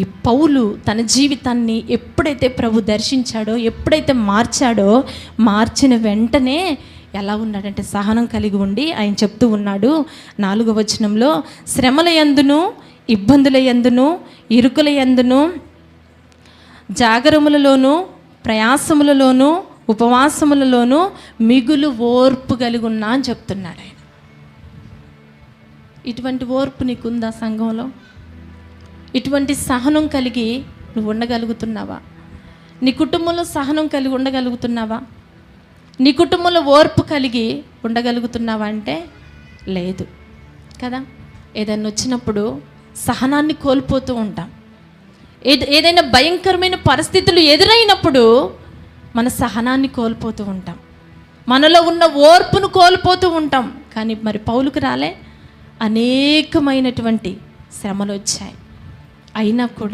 ఈ పౌలు తన జీవితాన్ని ఎప్పుడైతే ప్రభు దర్శించాడో ఎప్పుడైతే మార్చాడో మార్చిన వెంటనే ఎలా ఉన్నాడంటే సహనం కలిగి ఉండి ఆయన చెప్తూ ఉన్నాడు. నాలుగవ వచనంలో శ్రమల యందును ఇబ్బందుల యందును ఇరుకుల ఎందును జాగరములలోను ప్రయాసములలోను ఉపవాసములలోను మిగులు ఓర్పు కలిగి ఉన్నా అని చెప్తున్నాడు ఆయన. ఇటువంటి ఓర్పు నీకుందా సంఘంలో? ఇటువంటి సహనం కలిగి నువ్వు ఉండగలుగుతున్నావా? నీ కుటుంబంలో సహనం కలిగి ఉండగలుగుతున్నావా? నీ కుటుంబంలో ఓర్పు కలిగి ఉండగలుగుతున్నావా అంటే లేదు. కదా? ఏదైనా వచ్చినప్పుడు సహనాన్ని కోల్పోతూ ఉంటాం. ఏద ఏదైనా భయంకరమైన పరిస్థితులు ఎదురైనప్పుడు మన సహనాన్ని కోల్పోతూ ఉంటాం. మనలో ఉన్న ఓర్పును కోల్పోతూ ఉంటాం. కానీ మరి పౌలుకు రాలే? అనేకమైనటువంటి శ్రమలు వచ్చాయి. అయినా కూడా